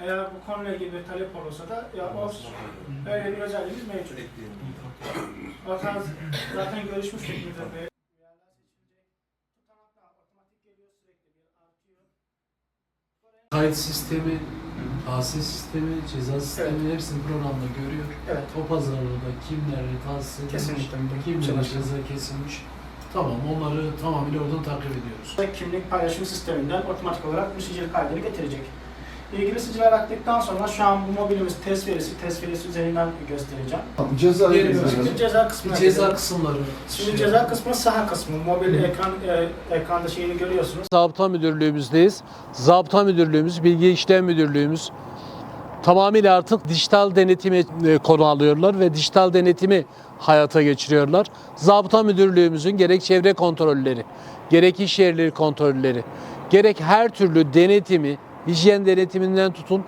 Eğer bu konuyla ilgili bir talep olursa da ya o öyle bir özelliğimiz mevcut. O tarz zaten görüşmüştük müdür bey. Yerler seçilecek. Tutanaklar otomatik geliyor sürekli bir artıyor. Kayıt sistemi, AS sistemi, ceza sistemi hepsini programda görüyor. Evet. O pazarlarda kimlere tahsis edilmiş, Kesinlikle müdür. kimlere Çalışıyor. ceza kesilmiş. Tamam onları tamamıyla oradan takip ediyoruz. kimlik paylaşım sisteminden otomatik olarak bu sicil kaydını getirecek. İlgili siciller aktıktan sonra şu an bu mobilimiz test verisi, test verisi üzerinden göstereceğim. Ceza Geri ceza- Şimdi ceza kısmına Bir ceza kısımları. Şimdi şey- ceza kısmı saha kısmı. Mobil ekran e, ekranda şeyini görüyorsunuz. Zabıta Müdürlüğümüzdeyiz. Zabıta Müdürlüğümüz, Bilgi İşlem Müdürlüğümüz tamamıyla artık dijital denetimi e, konu alıyorlar ve dijital denetimi hayata geçiriyorlar. Zabıta Müdürlüğümüzün gerek çevre kontrolleri, gerek iş yerleri kontrolleri, gerek her türlü denetimi, hijyen denetiminden tutun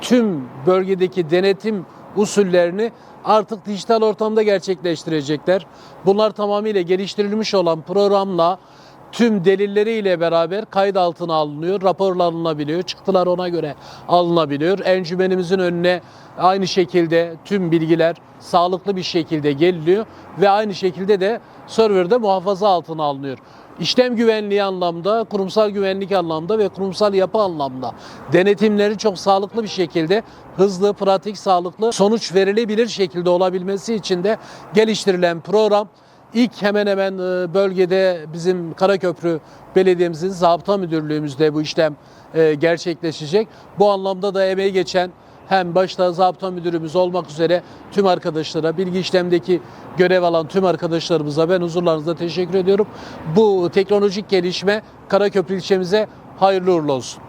tüm bölgedeki denetim usullerini artık dijital ortamda gerçekleştirecekler. Bunlar tamamıyla geliştirilmiş olan programla tüm delilleriyle beraber kayıt altına alınıyor, raporlar alınabiliyor, çıktılar ona göre alınabiliyor. Encümenimizin önüne aynı şekilde tüm bilgiler sağlıklı bir şekilde geliniyor ve aynı şekilde de serverde muhafaza altına alınıyor. İşlem güvenliği anlamda, kurumsal güvenlik anlamda ve kurumsal yapı anlamda denetimleri çok sağlıklı bir şekilde hızlı, pratik, sağlıklı sonuç verilebilir şekilde olabilmesi için de geliştirilen program İlk hemen hemen e, bölgede bizim Karaköprü Belediye'mizin zabıta müdürlüğümüzde bu işlem e, gerçekleşecek. Bu anlamda da emeği geçen hem başta zabıta müdürümüz olmak üzere tüm arkadaşlara, bilgi işlemdeki görev alan tüm arkadaşlarımıza ben huzurlarınızda teşekkür ediyorum. Bu teknolojik gelişme Karaköprü ilçemize hayırlı uğurlu olsun.